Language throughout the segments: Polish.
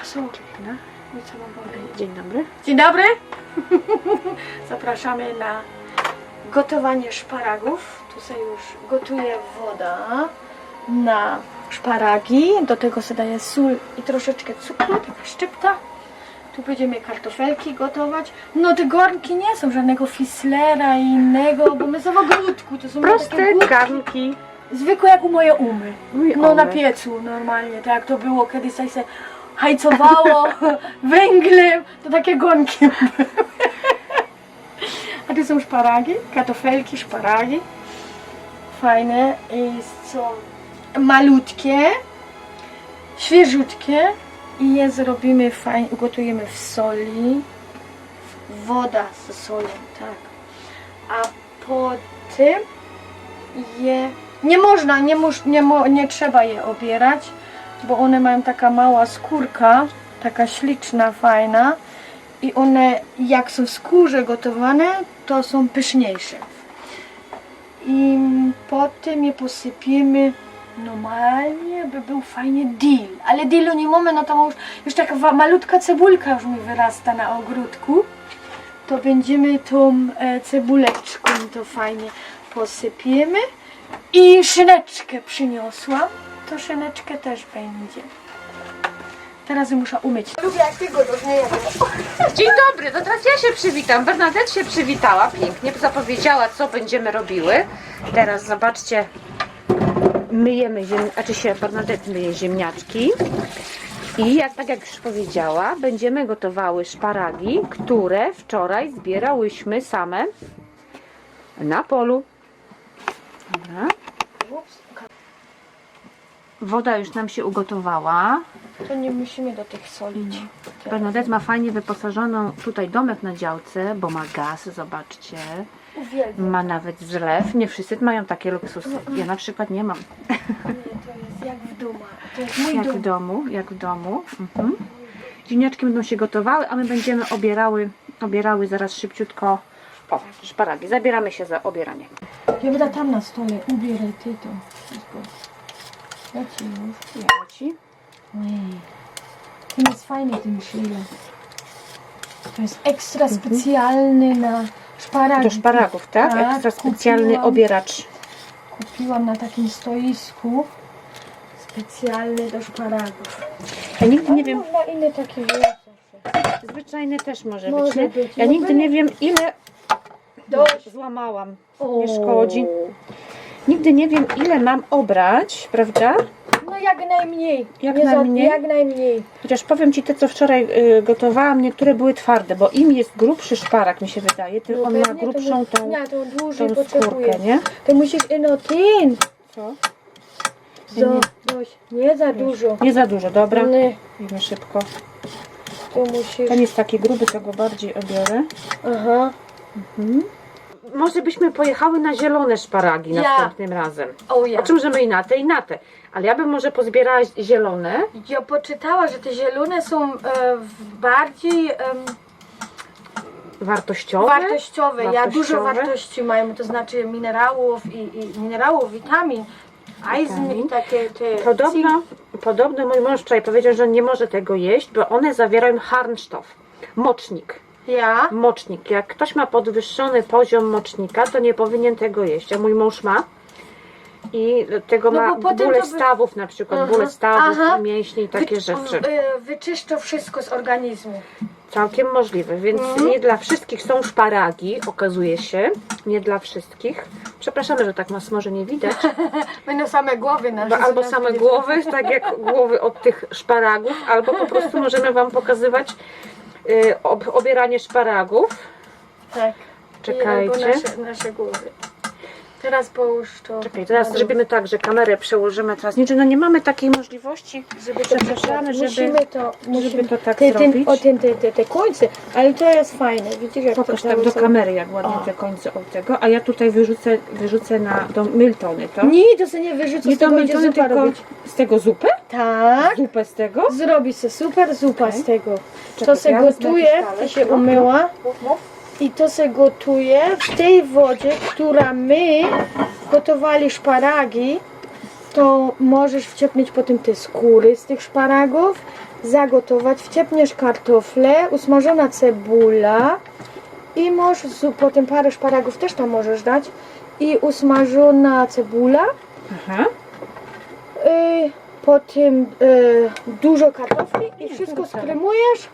A są. No. I co mam powiedzieć? Dzień dobry. Dzień dobry. Zapraszamy na gotowanie szparagów. Tu się już gotuje woda na szparagi. Do tego się daje sól i troszeczkę cukru, taka szczypta. Tu będziemy kartofelki gotować. No te garnki nie są żadnego fislera i innego, bo my są w ogródku. To są takie Proste główki, garnki. zwykłe jak u moje umy. Mój No na piecu normalnie, tak jak to było kiedyś tak się hajcowało węglem, to takie gonki były. A tu są szparagi, kartofelki, szparagi. Fajne i są malutkie, świeżutkie i je zrobimy fajnie, ugotujemy w soli. Woda z solą, tak. A potem je nie można, nie, mus, nie, mo, nie trzeba je obierać, bo one mają taka mała skórka, taka śliczna, fajna i one jak są w skórze gotowane, to są pyszniejsze. I potem je posypiemy normalnie, by był fajny dill, ale dillu nie mamy, no to już, już taka malutka cebulka już mi wyrasta na ogródku. To będziemy tą e, cebuleczką to fajnie posypiemy. I szyneczkę przyniosłam, to szyneczkę też będzie. Teraz ją muszę umyć. Lubię jak ty go Dzień dobry, to teraz ja się przywitam. Bernadette się przywitała pięknie, zapowiedziała, co będziemy robiły. Teraz zobaczcie, myjemy ziem... znaczy się Bernadette myje ziemniaczki. I jak, tak jak już powiedziała, będziemy gotowały szparagi, które wczoraj zbierałyśmy same na polu. Dobra. Woda już nam się ugotowała. To nie musimy do tych solić. Bernadette ma fajnie wyposażoną tutaj domek na działce, bo ma gaz, zobaczcie. Uwielbiam. Ma nawet zlew. Nie wszyscy mają takie luksusy. Ja na przykład nie mam. Nie, to jest jak w domu. To jest mój Jak w dom. domu, jak w domu. Mhm. Ziemniaczki będą się gotowały, a my będziemy obierały, obierały zaraz szybciutko o, szparagi. Zabieramy się za obieranie. Ja będę tam na stole, ubieraj ty to. Ja ci. Ojej. Ten jest fajny, ten szyle. To jest ekstra specjalny na szparagi. Do szparagów, tak? Tak, Ekstra specjalny kupiłam. obieracz. Kupiłam na takim stoisku. Specjalny do szparagów. Ja nigdy nie wiem, Można inne takie wziąć. zwyczajny też może, Może być. Nie? być. Ja nigdy nie wiem, ile Dość. złamałam. O. Nie szkodzi. Nigdy nie wiem, ile mam obrać, prawda? No jak najmniej. Jak Nie za- najmniej? Jak najmniej. Chociaż powiem Ci, te co wczoraj y, gotowałam, niektóre były twarde, bo im jest grubszy szparak, mi się wydaje, tym on ma No pewnie to grubszą mu- tą, Nie, to dłużej tą potrzebuje. skórkę, nie? To musisz, no ten. Co? Za, dość. Nie za dużo. Nie za dużo, dobra. Nie, Idziemy szybko. to musisz. Ten jest taki gruby, to go bardziej obiorę. Aha. Mhm. Może byśmy pojechały na zielone szparagi Ja. następnym razem. O ja. Znaczy możemy i na te, i na te. Ale ja bym może pozbierała zielone. Ja poczytała, że te zielone są e, w- bardziej em, Wartościowe. wartościowe. Ja dużo Wartościowe. wartości mają, to znaczy minerałów i, i minerałów, witamin, eisen Witamin. i takie te Podobno, podobno mój mąż wczoraj powiedział, że nie może tego jeść, bo one zawierają harnstoff. Mocznik. Ja. Mocznik. Jak ktoś ma podwyższony poziom mocznika, to nie powinien tego jeść. A mój mąż ma. I tego No ma potem bóle to by- stawów na przykład, Aha, bóle stawów, aha. mięśni i takie Wy- rzeczy. e, Wyczyszcza wszystko z organizmu. Całkiem możliwe, więc Mhm. nie dla wszystkich są szparagi, okazuje się. Nie dla wszystkich. Przepraszamy, że tak nas może nie widać. Będą same głowy nasze. Bo albo same głowy, tak jak głowy od tych szparagów, albo po prostu możemy Wam pokazywać y, ob, obieranie szparagów. Tak. Czekajcie. I albo nasze, nasze głowy. Teraz połóż to. Czekaj, teraz zrobimy tak, że kamerę przełożymy teraz. Nie, no nie mamy takiej możliwości, żeby przepraszamy, żeby- musimy to, musimy to tak te, ten, zrobić. o ten, te, te, te końce, ale to jest fajne. Widzisz jak Pokaż to tak do cały- kamery, jak ładnie O. te końce od tego, a ja tutaj wyrzucę, wyrzucę na do Miltony to. Nie, to się nie wyrzuca, Nie z do tego idzie Miltony, zupa tylko robić. z tego zupę? Tak. Zupę z tego? Zrobi się super zupa z tego. Czekaj, To się ja wezmę gotuje, jakiś to talerz, się no. umyła Mów, mów. I to się gotuje w tej wodzie, która my gotowali szparagi, to możesz wciepnąć potem te skóry z tych szparagów zagotować. Wciepniesz kartofle, usmażona cebula i możesz, potem parę szparagów też tam możesz dać i usmażona cebula. Aha. Y, potem y, dużo kartofli i wszystko dużo.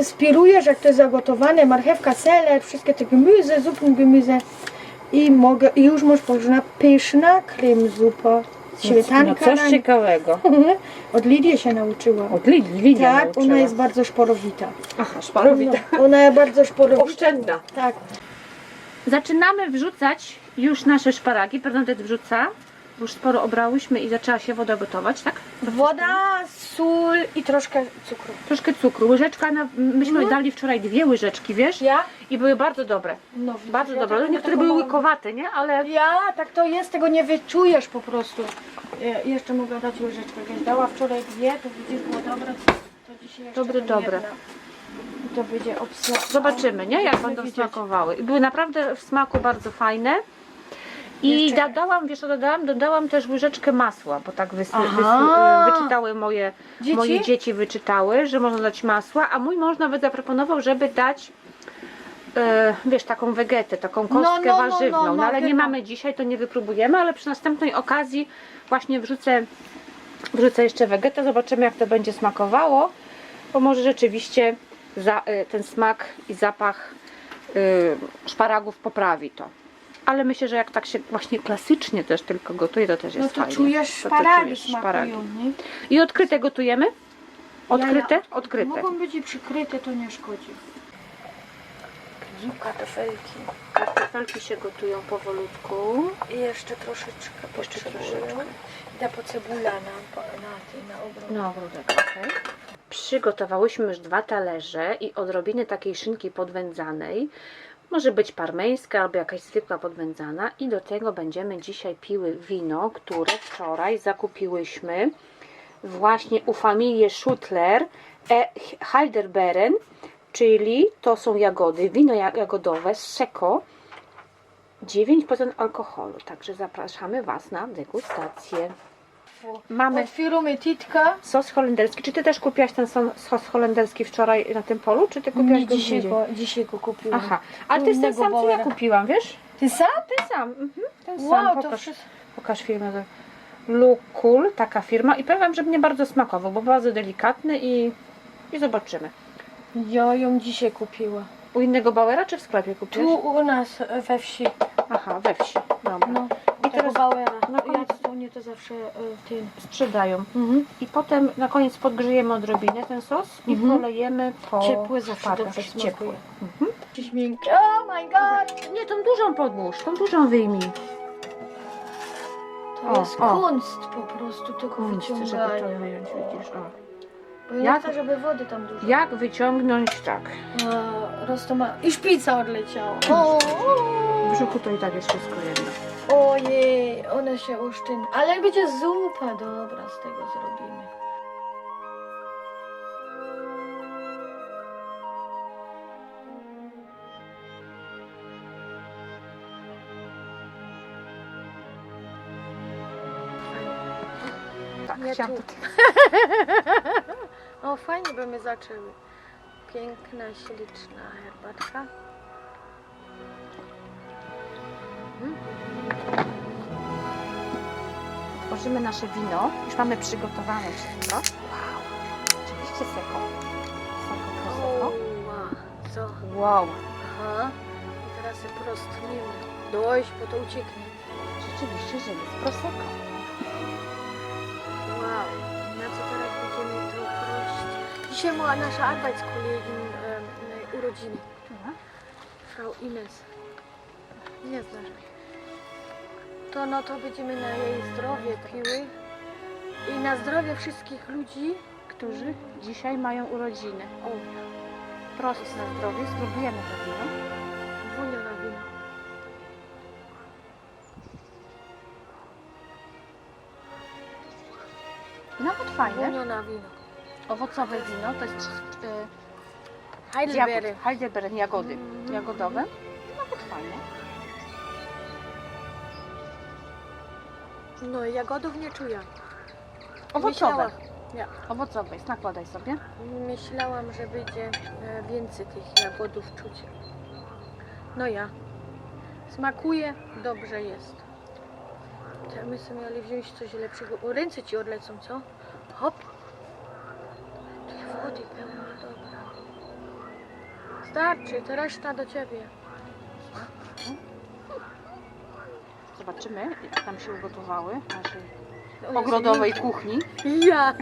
Y, spirujesz, jak to jest zagotowane, marchewka, seler, wszystkie te gemüse, zupy, gemüse. I, mogę, I już możesz położyć pyszna krem zupa. No Śmietanka. coś na- ciekawego. Od Lidii się nauczyłam. Od Lidii, Lidia Tak, nauczyła. ona jest bardzo szporowita. Aha, szparowita. No, ona jest bardzo szporowita. Oszczędna. Tak. Zaczynamy wrzucać już nasze szparagi. Bernadette wrzuca. Już sporo obrałyśmy i zaczęła się woda gotować, tak? Woda, sól i troszkę cukru. Troszkę cukru. Łyżeczka, na, myśmy Mhm. dali wczoraj dwie łyżeczki, wiesz? Ja? I były bardzo dobre. No, Bardzo ja dobre. Niektóre były łykowate, nie? Ale Ja, tak to jest, tego nie wyczujesz po prostu. Ja jeszcze mogę dać łyżeczkę. Jak dała wczoraj dwie, to widzisz, było dobre, to, dzisiaj jeszcze Dobre, tam dobre. jedna. I to będzie obsług. zobaczymy, nie? Jak będą smakowały. I były naprawdę w smaku bardzo fajne. I Jeszcze- dodałam, wiesz co dodałam? Dodałam też łyżeczkę masła, bo tak wys, Aha. wys, wyczytały moje Dzieci? moje dzieci wyczytały, że można dać masła, a mój mąż nawet zaproponował, żeby dać e, wiesz, taką wegetę, taką kostkę no, no, warzywną. no, No, ale nie genau. mamy dzisiaj, to nie wypróbujemy, ale przy następnej okazji właśnie wrzucę, wrzucę jeszcze wegetę, zobaczymy jak to będzie smakowało, bo może rzeczywiście za, e, ten smak i zapach e, szparagów poprawi to. Ale myślę, że jak tak się właśnie klasycznie też tylko gotuje, to też No jest to fajnie. czujesz To to szparagi smakują, nie? I odkryte gotujemy? Odkryte? Ja, ja, Odkryte. Mogą być i przykryte, to nie szkodzi. Kartofelki. Kartofelki się gotują powolutku. I jeszcze troszeczkę Jeszcze troszeczkę. Da po cebula na, na, na obrót. No, ogródek, okej. Przygotowałyśmy już dwa talerze i odrobinę takiej szynki podwędzanej. Może być parmeńska albo jakaś zwykła podwędzana. I do tego będziemy dzisiaj piły wino, które wczoraj zakupiłyśmy właśnie u familii Schutler e Heidelbeeren, czyli to są jagody, wino ja- jagodowe, seko, 9% alkoholu. Także zapraszamy Was na degustację. Mamy Otwieramy titka. sos holenderski. Czy ty też kupiłaś ten so- sos holenderski wczoraj na tym polu? Czy ty kupiłaś Nie, go dzisiaj go, dzisiaj go kupiłam. Aha, a ty jest ten sam, co ja kupiłam, wiesz? Ty sam? Ten sam, mhm, ten sam. Wow, to pokaż, wszystko. pokaż firmę. Lukul, taka firma. I powiem że mnie bardzo smakował, bo bardzo delikatny i, i zobaczymy. Ja ją dzisiaj kupiła. U innego Bauera czy w sklepie kupiłaś? Tu u nas e, we wsi. Aha, we wsi. Dobra. No, I teraz teraz Bauera. na Ja koniec- to nie to zawsze e, tym. Sprzedają. Mhm. I potem na koniec podgrzejemy odrobinę ten sos i Mhm. polejemy po Ciepły zawsze dobrze Ciepły. Mhm. Śmiękkie. Oh my god! Nie, tą dużą podłóż, tą dużą wyjmij. To O, jest o. kunst po prostu tego Kunst, żeby to wyciągania. wyjąć, widzisz, o. Bo ja chcę, żeby wody tam dużo. Jak wyciągnąć tak? A, Rostoma... I szpica odleciała. O, W brzuchu to i tak jest wszystko jedno. Ojej, one się usztyn. Ale będzie zupa dobra z tego zrobimy. Tak, Ja chciałam tu. to... O, fajnie by my zaczęły. Piękna, śliczna herbatka. Tworzymy nasze wino. Już mamy przygotowane wszystko. Wow. Oczywiście seko. Seko prosecco. wow. Co? Wow. Aha. I teraz się prostnimy. Dojść, bo to ucieknie. Rzeczywiście, że jest prosecco. Dzisiaj była nasza Arbeitskollegin um, urodziny. Która? Frau Ines. Nie znasz jej. To no to będziemy na jej zdrowie piły. I na zdrowie wszystkich ludzi, Którzy dzisiaj mają urodziny. o, Prost na zdrowie. Spróbujemy to wino. wunia na wino. Nawet fajne. Wunia na wino. Owocowe wino. To jest e, Heidelbeere. Jagód, Heidelbeeren, jagody Mhm. jagodowe. Nawet fajne. No jagodów nie czuję. Owocowe. Nie. Owocowej, nakładaj sobie. Myślałam, że będzie e, więcej tych jagodów czuć. No ja. Smakuje, dobrze jest. Teraz my sobie mieli wziąć coś lepszego. O, ręce ci odlecą, co? Hop. Wody pełno, dobra. Starczy, to reszta do ciebie. Zobaczymy, jak tam się ugotowały w naszej ogrodowej kuchni. Ja.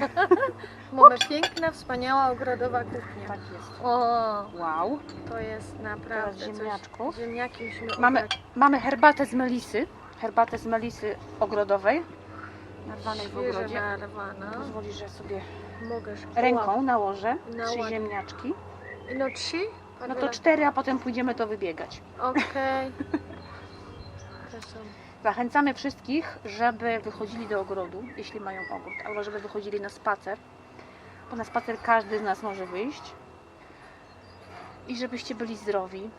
Mamy piękna, wspaniała ogrodowa kuchnia. Tak jest. O, Wow. to jest Teraz naprawdę ziemniaczków. coś. Ziemniaki musimy Mamy, ubrać. mamy herbatę z melisy. Herbatę z melisy ogrodowej. Narwanej w Świeże ogrodzie. narwana. Pozwolisz, że sobie Mogę ręką nałożę Na trzy ziemniaczki. No trzy? No to cztery, a potem pójdziemy to wybiegać. Okej. To są. Zachęcamy wszystkich, żeby wychodzili do ogrodu, jeśli mają ogród, albo żeby wychodzili na spacer, bo na spacer każdy z nas może wyjść. I żebyście byli zdrowi.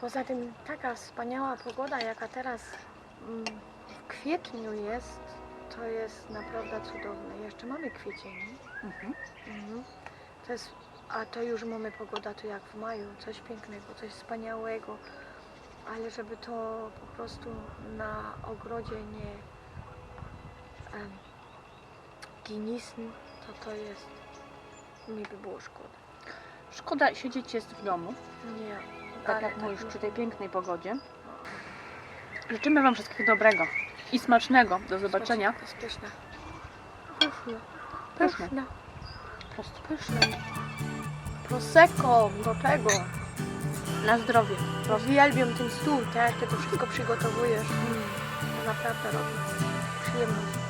Poza tym taka wspaniała pogoda, jaka teraz mm, w kwietniu jest, to jest naprawdę cudowne. Jeszcze mamy kwiecień. Mhm. Mhm. To jest, a to już mamy pogoda tu jak w maju, coś pięknego, coś wspaniałego. Ale żeby to po prostu na ogrodzie nie um, to to jest, mi by było szkoda. Szkoda siedzieć jest w domu, Nie. tak jak mówisz, nie. przy tej pięknej pogodzie. Życzymy Wam wszystkiego dobrego i smacznego. Do zobaczenia. Jest pyszne. Pyszne. Pyszne. Pyszne. Pyszne. Prosecco do tego. Na zdrowie. Uwielbiam ten stół, tak? Ty to wszystko przygotowujesz. Mm. To naprawdę robi przyjemność.